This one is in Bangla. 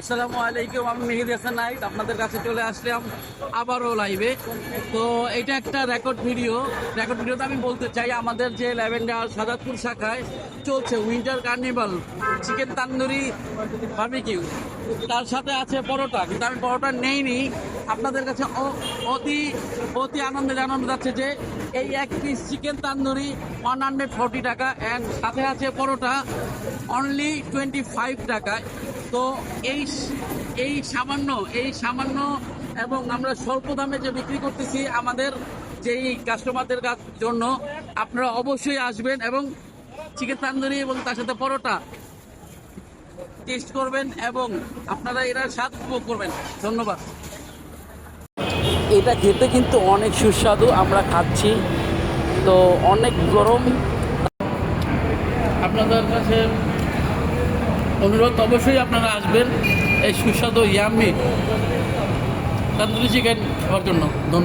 আসসালামু আলাইকুম, আমি মেহেদি হাসান নাইক আপনাদের কাছে চলে আসলাম আবারও লাইভে তো এটা একটা রেকর্ড ভিডিও রেকর্ড ভিডিওতে আমি বলতে চাই, আমাদের যে ল্যাভেন্ডার সাদাতপুর শাখায় চলছে winter carnival chicken tandoori barbecue তার সাথে আছে পরোটা, কিন্তু আমি পরোটা নেইনি। আপনাদের কাছে অতি অতি আনন্দে জানানো যাচ্ছে যে এই এক piece chicken tandoori one hundred forty টাকা অ্যান্ড সাথে আছে পরোটা অনলি টোয়েন্টি ফাইভ টাকায়। তো এই এই সামান্য এই সামান্য এবং আমরা স্বল্প দামে যে বিক্রি করতেছি আমাদের যেই কাস্টমারদের জন্য আপনারা অবশ্যই আসবেন এবং চিকেন তান্দুরি এবং তার সাথে পরোটা টেস্ট করবেন এবং আপনারা এরা স্বাদ উপভোগ করবেন। ধন্যবাদ। এটা খেতে কিন্তু অনেক সুস্বাদু আমরা খাচ্ছি। তো অনেক গরম। আপনাদের কাছে অনুরোধ অবশ্যই আপনারা আসবেন। এই সুস্বাদু ইয়াম্মি তান্দুরি চিকেন খাওয়ার জন্য। ধন্যবাদ।